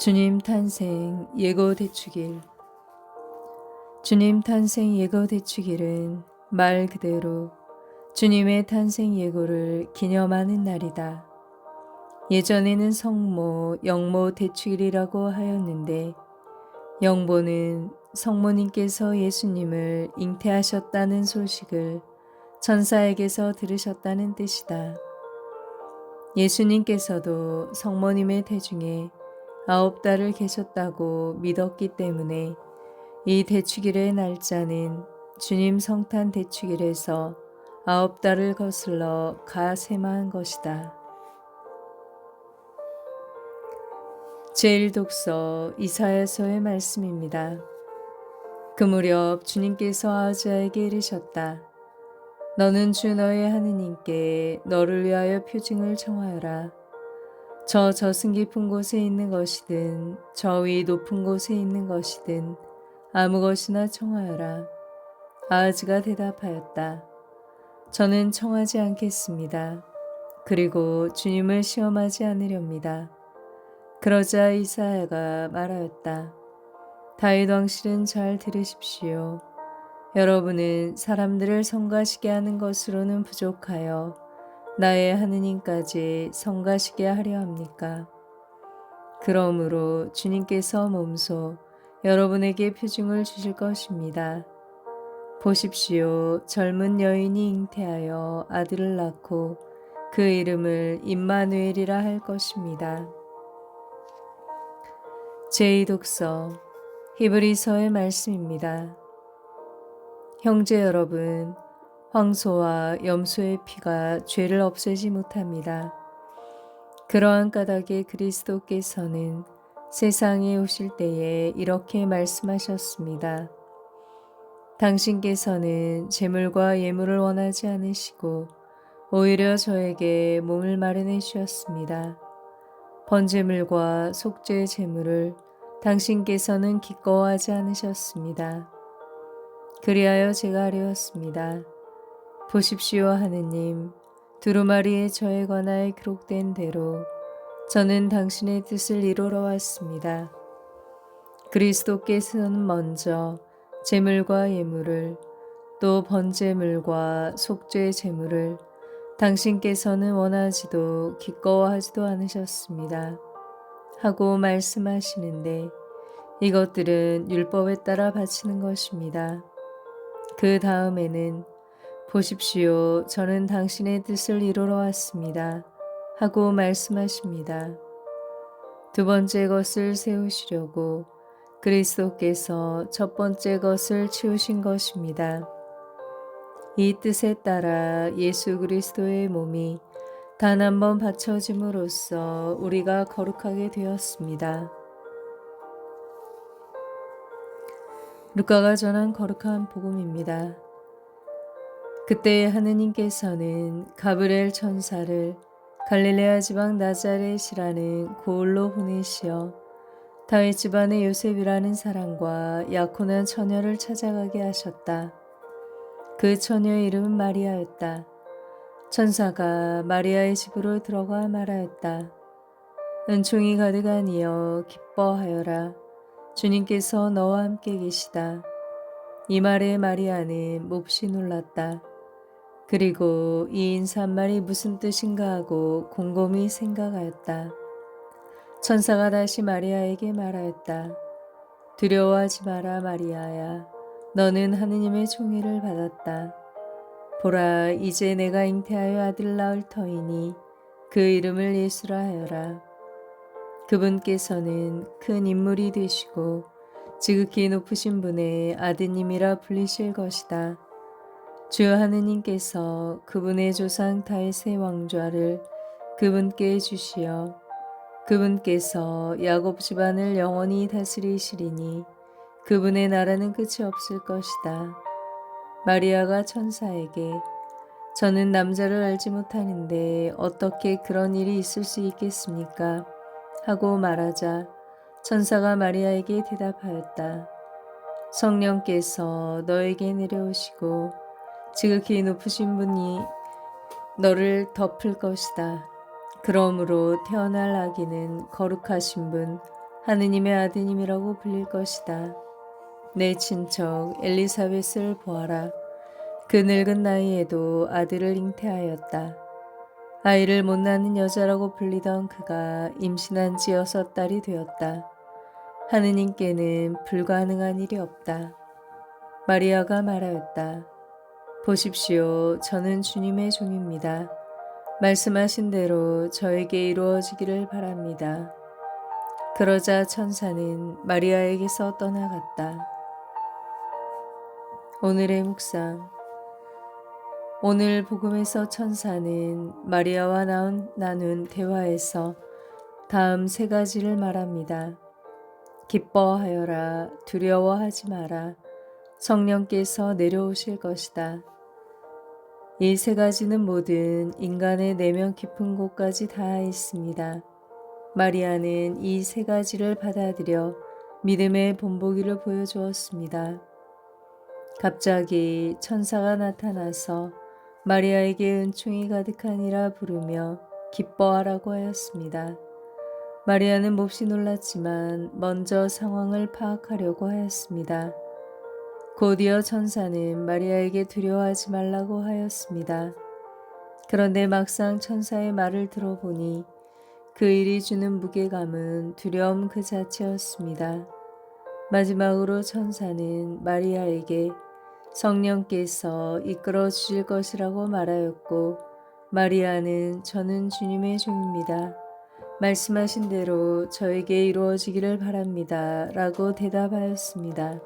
주님 탄생 예고 대축일 주님 탄생 예고 대축일은 말 그대로 주님의 탄생 예고를 기념하는 날이다. 예전에는 성모, 영모 대축일이라고 하였는데 영모는 성모님께서 예수님을 잉태하셨다는 소식을 천사에게서 들으셨다는 뜻이다. 예수님께서도 성모님의 태중에 아홉 달을 계셨다고 믿었기 때문에 이 대축일의 날짜는 주님 성탄 대축일에서 아홉 달을 거슬러 가세마한 것이다. 제1독서 이사야서의 말씀입니다. 그 무렵 주님께서 아하즈에게 이르셨다. 너는 주 너의 하느님께 너를 위하여 표징을 청하여라. 저 저승 깊은 곳에 있는 것이든 저 위 높은 곳에 있는 것이든 아무 것이나 청하여라. 아하즈가 대답하였다. 저는 청하지 않겠습니다. 그리고 주님을 시험하지 않으렵니다. 그러자 이사야가 말하였다. 다윗 왕실은 잘 들으십시오. 여러분은 사람들을 성가시게 하는 것으로는 부족하여 나의 하느님까지 성가시게 하려 합니까? 그러므로 주님께서 몸소 여러분에게 표징을 주실 것입니다. 보십시오. 젊은 여인이 잉태하여 아들을 낳고 그 이름을 임마누엘이라 할 것입니다. 제2독서 히브리서의 말씀입니다. 형제 여러분, 황소와 염소의 피가 죄를 없애지 못합니다. 그러한 까닭에 그리스도께서는 세상에 오실 때에 이렇게 말씀하셨습니다. 당신께서는 재물과 예물을 원하지 않으시고 오히려 저에게 몸을 마련해 주셨습니다. 번제물과 속죄 제물을 당신께서는 기꺼워하지 않으셨습니다. 그리하여 제가 하려었습니다. 보십시오 하느님, 두루마리에 저에 관하여 기록된 대로 저는 당신의 뜻을 이루러 왔습니다. 그리스도께서는 먼저 제물과 예물을 또 번제물과 속죄 제물을 당신께서는 원하지도 기꺼워하지도 않으셨습니다. 하고 말씀하시는데 이것들은 율법에 따라 바치는 것입니다. 그 다음에는 보십시오. 저는 당신의 뜻을 이루러 왔습니다. 하고 말씀하십니다. 두 번째 것을 세우시려고 그리스도께서 첫 번째 것을 치우신 것입니다. 이 뜻에 따라 예수 그리스도의 몸이 단 한 번 바쳐짐으로써 우리가 거룩하게 되었습니다. 루카가 전한 거룩한 복음입니다. 그때 하느님께서는 가브리엘 천사를 갈릴레아 지방 나자렛이라는 고을로 보내시어 다윗 집안의 요셉이라는 사람과 약혼한 처녀를 찾아가게 하셨다. 그 처녀의 이름은 마리아였다. 천사가 마리아의 집으로 들어가 말하였다. 은총이 가득하니여 기뻐하여라. 주님께서 너와 함께 계시다. 이 말에 마리아는 몹시 놀랐다. 그리고 이 인사말이 무슨 뜻인가 하고 곰곰이 생각하였다. 천사가 다시 마리아에게 말하였다. 두려워하지 마라 마리아야. 너는 하느님의 총애를 받았다. 보라 이제 내가 잉태하여 아들 낳을 터이니 그 이름을 예수라 하여라. 그분께서는 큰 인물이 되시고 지극히 높으신 분의 아드님이라 불리실 것이다. 주 하느님께서 그분의 조상 다윗의 왕좌를 그분께 주시어 그분께서 야곱 집안을 영원히 다스리시리니 그분의 나라는 끝이 없을 것이다. 마리아가 천사에게 저는 남자를 알지 못하는데 어떻게 그런 일이 있을 수 있겠습니까? 하고 말하자 천사가 마리아에게 대답하였다. 성령께서 너에게 내려오시고 지극히 높으신 분이 너를 덮을 것이다. 그러므로 태어날 아기는 거룩하신 분, 하느님의 아드님이라고 불릴 것이다. 내 친척 엘리사벳을 보아라. 그 늙은 나이에도 아들을 잉태하였다. 아이를 못 낳는 여자라고 불리던 그가 임신한 지 여섯 달이 되었다. 하느님께는 불가능한 일이 없다. 마리아가 말하였다. 보십시오. 저는 주님의 종입니다. 말씀하신 대로 저에게 이루어지기를 바랍니다. 그러자 천사는 마리아에게서 떠나갔다. 오늘의 묵상. 오늘 복음에서 천사는 마리아와 나눈, 나눈 대화에서 다음 세 가지를 말합니다. 기뻐하여라, 두려워하지 마라. 성령께서 내려오실 것이다. 이 세 가지는 모든 인간의 내면 깊은 곳까지 닿아 있습니다. 마리아는 이 세 가지를 받아들여 믿음의 본보기를 보여주었습니다. 갑자기 천사가 나타나서 마리아에게 은총이 가득하니라 부르며 기뻐하라고 하였습니다. 마리아는 몹시 놀랐지만 먼저 상황을 파악하려고 하였습니다. 곧이어 천사는 마리아에게 두려워하지 말라고 하였습니다. 그런데 막상 천사의 말을 들어보니 그 일이 주는 무게감은 두려움 그 자체였습니다. 마지막으로 천사는 마리아에게 성령께서 이끌어 주실 것이라고 말하였고, 마리아는 저는 주님의 종입니다. 말씀하신 대로 저에게 이루어지기를 바랍니다. 라고 대답하였습니다.